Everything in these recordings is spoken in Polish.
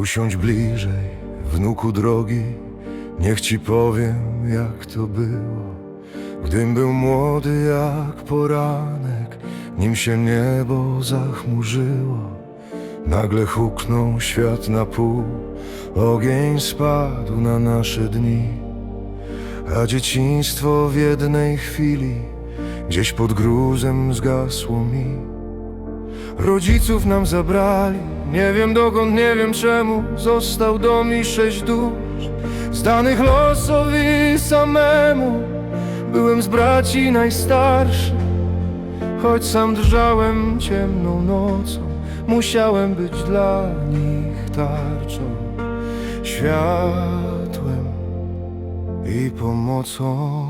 Usiądź bliżej, wnuku drogi, niech ci powiem, jak to było. Gdym był młody jak poranek, nim się niebo zachmurzyło. Nagle huknął świat na pół, ogień spadł na nasze dni. A dzieciństwo w jednej chwili gdzieś pod gruzem zgasło mi. Rodziców nam zabrali, nie wiem dokąd, nie wiem czemu. Został dom i sześć dusz Zdanych losowi samemu. Byłem z braci najstarszy Choć sam drżałem ciemną nocą. Musiałem być dla nich tarczą Światłem i pomocą.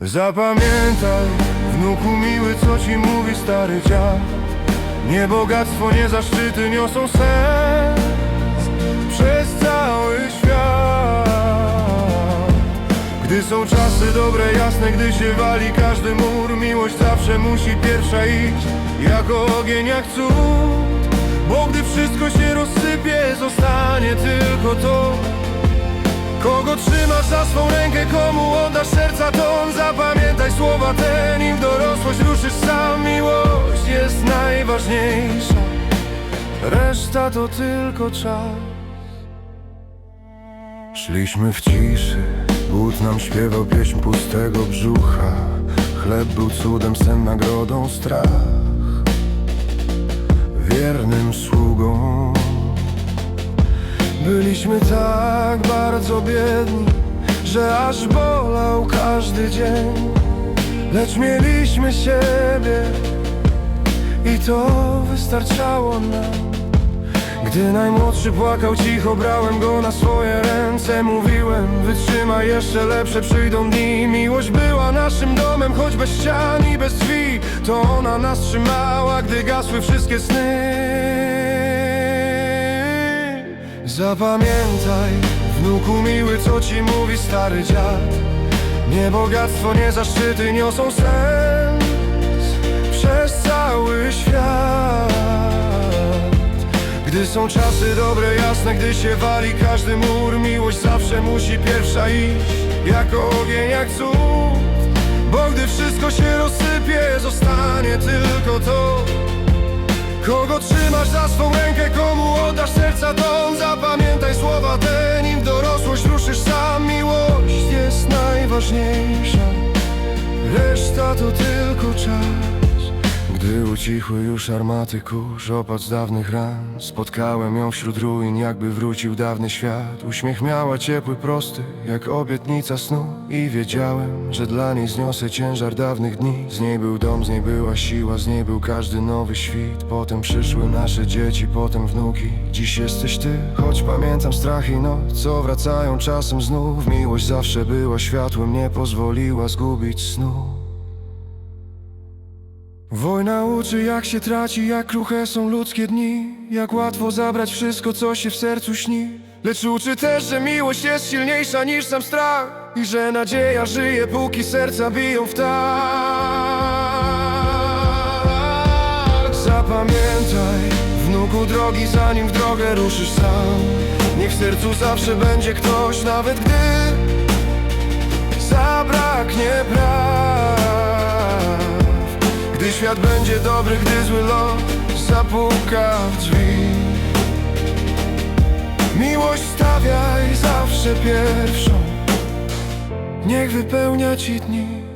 Zapamiętaj, wnuku miły, co ci mówi stary dziad? Nie bogactwo, nie zaszczyty niosą sens Przez cały świat. Gdy są czasy dobre, jasne, gdy się wali każdy mur Miłość zawsze musi pierwsza iść Jako ogień, jak cud. Bo gdy wszystko się rozsypie, zostanie tylko to Kogo trzymasz za swą rękę, komu oddasz serca ton Zapamiętaj słowa te, nim w dorosłość ruszysz sam. Miłość jest najważniejsza. Reszta to tylko czas. Szliśmy w ciszy, Bóg nam śpiewał pieśń pustego brzucha. Chleb był cudem, sen nagrodą, strach. Wiernym sługą. Byliśmy tak bardzo biedni, że aż bolał każdy dzień Lecz mieliśmy siebie i to wystarczało nam. Gdy najmłodszy płakał cicho, brałem go na swoje ręce. Mówiłem, wytrzymaj jeszcze lepsze przyjdą dni. Miłość była naszym domem, choć bez ścian i bez drzwi. To ona nas trzymała, gdy gasły wszystkie sny. Zapamiętaj, wnuku miły, co ci mówi stary dziad Nie bogactwo, nie zaszczyty niosą sens Przez cały świat. Gdy są czasy dobre, jasne, gdy się wali każdy mur Miłość zawsze musi pierwsza iść Jako ogień, jak cud. Bo gdy wszystko się rozsypie, zostanie tylko to Kogo trzymasz za swą rękę, komu oddasz serca dom. Zapamiętaj słowa te, Reszta to tylko czas ucichły już armaty kurz, opad z dawnych ran. Spotkałem ją wśród ruin, jakby wrócił dawny świat. Uśmiech miała ciepły, prosty, jak obietnica snu. I wiedziałem, że dla niej zniosę ciężar dawnych dni. Z niej był dom, z niej była siła, z niej był każdy nowy świt. Potem przyszły nasze dzieci, potem wnuki. Dziś jesteś ty, choć pamiętam strach i noc Co wracają czasem znów. Miłość zawsze była światłem, nie pozwoliła zgubić snu Wojna uczy jak się traci, jak kruche są ludzkie dni Jak łatwo zabrać wszystko, co się w sercu śni. Lecz uczy też, że miłość jest silniejsza niż sam strach I że nadzieja żyje, póki serca biją w tak Zapamiętaj, wnuku drogi, zanim w drogę ruszysz sam. Niech w sercu zawsze będzie ktoś, nawet gdy Zabraknie praw świat będzie dobry, gdy zły los zapuka w drzwi. Miłość stawiaj zawsze pierwszą. Niech wypełnia ci dni